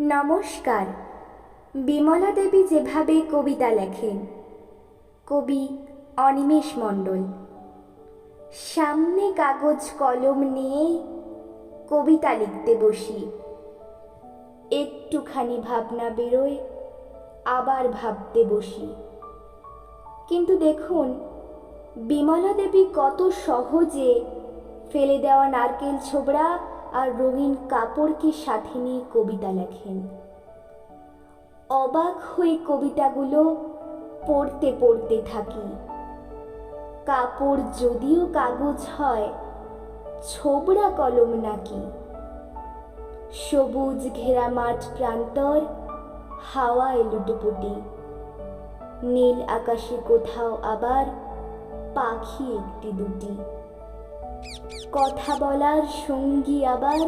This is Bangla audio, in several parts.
নমস্কার। বিমলা দেবী যেভাবে কবিতা লেখেন, কবি অনিমেষ মণ্ডল। সামনে কাগজ কলম নিয়ে কবিতা লিখতে বসি। একটুখানি ভাবনা বেরোয়, আবার ভাবতে বসি। কিন্তু দেখুন, বিমলা দেবী কত সহজে ফেলে দেওয়া নারকেল ছোবড়া আর রঙিন কাপড়কে সাথে নিয়ে কবিতা লেখেন। অবাক হয়ে কবিতাগুলো পড়তে পড়তে থাকি। কাপড় যদিও কাগজ হয়, ছোবড়া কলম নাকি। সবুজ ঘেরা মাঠ প্রান্তর, হাওয়ায় লুটোপুটি। নীল আকাশে কোথাও আবার পাখি একটি দুটি। কথা বলার সঙ্গী আবার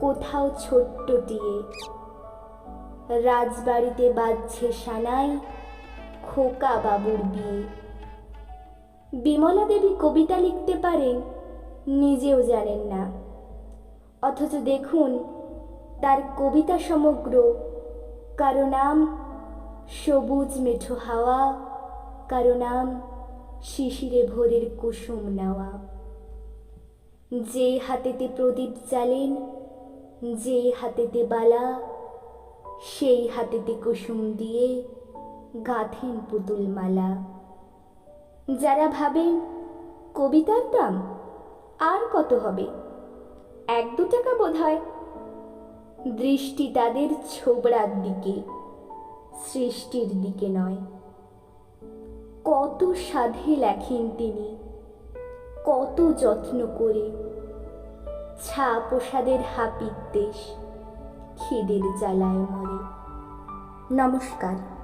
কোথাও ছোট্ট টিয়ে রাজবাড়িতে বাজছে সানাই, খোকা বাবুর বিয়ে। বিমলা দেবী কবিতা লিখতে পারেন, নিজেও জানেন না। অথচ দেখুন, তার কবিতা সমগ্র, কারও নাম সবুজ মেঠো হাওয়া, কারও নাম শিশিরে ভোরের কুসুম নেওয়া। যে হাতেতে প্রদীপ জ্বালেন যে হাতেতে বালা, সেই হাতেতে কুসুম দিয়ে গাঁথেন পুতুল মালা। যারা ভাবেন কবিতার দাম, আর কত হবে? এক দু টাকা বোধ হয় দৃষ্টি তাদের ছোবড়ার দিকে, সৃষ্টির দিকে নয়। কত সাধে লেখেন তিনি কত যত্ন করে। ছা প্রসাদের হাপির দেশ খিদের জ্বালায় মরে। নমস্কার।